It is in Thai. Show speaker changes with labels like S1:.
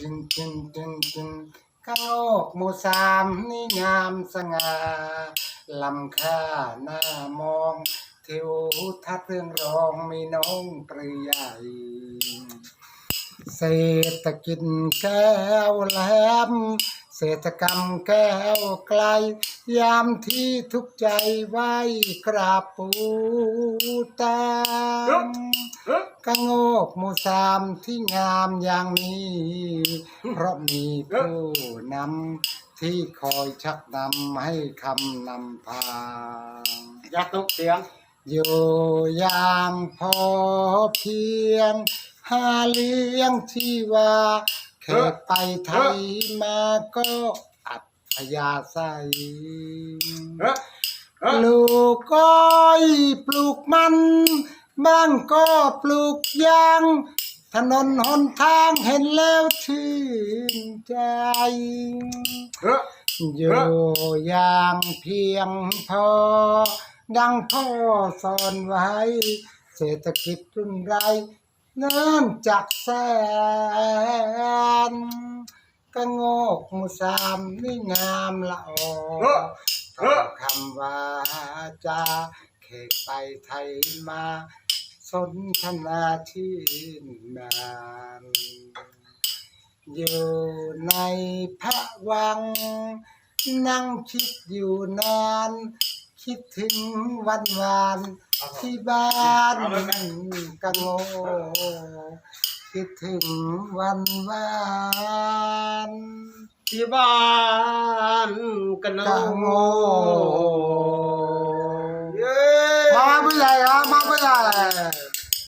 S1: จึงจึงจึงจึงข้างโลกหมู่สามนี่งามสง่าลำค่าหน้ามองเทวทัศเรื่องรองมีน้องปรีใหญ่เศรษฐกิจแก้วแหลมเศรษฐกรรมแก้วไกล ยามที่ทุกใจไหวกราบปูตาม กระโงกหมูสามที่งามอย่างนี้ เพราะมีผู้นำที่คอยชักนำให้คำนำพา
S2: อย่าตกเสียง
S1: อยู่อย่างพอเพียง หาเลี้ยงชีวาแค่ไปไทยมาก็อัธยาศัย
S2: เฮ้ยเฮ้ย
S1: ปลูกก้อยปลูกมัน บ้างก็ปลูกยาง ถนนหนทางเห็นแล้วชื่นใจ
S2: เฮ้ย
S1: อยู่อย่างเพียงพอ ดังพ่อสอนไว้ เศรษฐกิจรุ่นไรเนื่องจากแสนก็โงกหมูสามนี่งามละออ
S2: เฮ้ย
S1: ตอบคำว่าจาเขกไปไทยมา สนทนาที่นานอยู่ในพระวัง นั่งคิดอยู่นาน คิดถึงวันวานที่บ้านกังโงคิดถึงวันวาน
S2: ที่บ้านกันโน
S1: กังโง